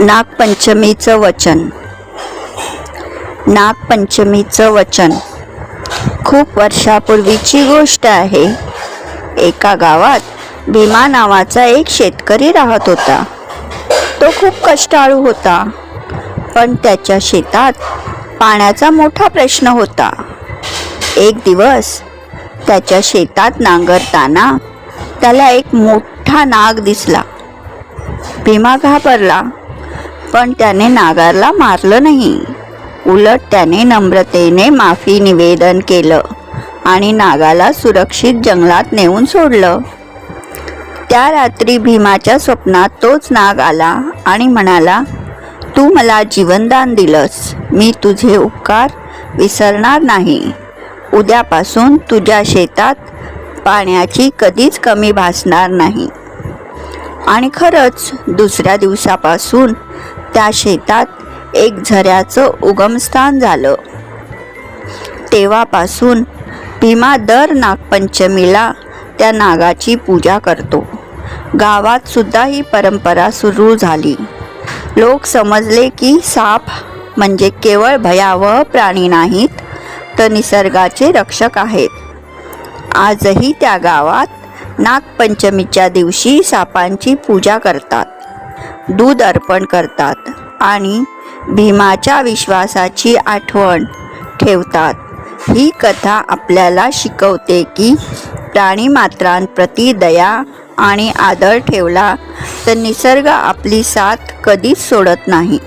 नागपंचमीचं वचन. नागपंचमीचं वचन. खूप वर्षापूर्वीची गोष्ट आहे. एका गावात भीमा नावाचा एक शेतकरी राहत होता. तो खूप कष्टाळू होता. पण त्याच्या शेतात पाण्याचा मोठा प्रश्न होता. एक दिवस त्याच्या शेतात नांगरताना त्याला एक मोठा नाग दिसला. भीमा घाबरला. पण त्याने नागारला मारलं नाही. उलट त्याने नम्रतेने माफी निवेदन केलं आणि नागाला सुरक्षित जंगलात नेऊन सोडलं. त्या रात्री भीमाच्या स्वप्नात तोच नाग आला आणि म्हणाला तू मला जीवनदान दिलंस. मी तुझे उपकार विसरणार नाही. उद्यापासून तुझ्या शेतात पाण्याची कधीच कमी भासणार नाही. आणि खरंच दुसऱ्या दिवसापासून त्या शेतात एक झऱ्याचं उगमस्थान झालं. तेव्हापासून भीमा दर नागपंचमीला त्या नागाची पूजा करतो. गावात सुद्धा ही परंपरा सुरू झाली. लोक समजले की साप म्हणजे केवळ भयावह प्राणी नाहीत तर निसर्गाचे रक्षक आहेत. आजही त्या गावात नागपंचमीच्या दिवशी सापांची पूजा करतात. दूध अर्पण करतात आणि भीमाच्या विश्वासाची आठवण ठेवतात. ही कथा आपल्याला शिकवते की प्राणीमात्रांप्रती दया आणि आदर ठेवला तर निसर्ग आपली साथ कधीच सोडत नाही.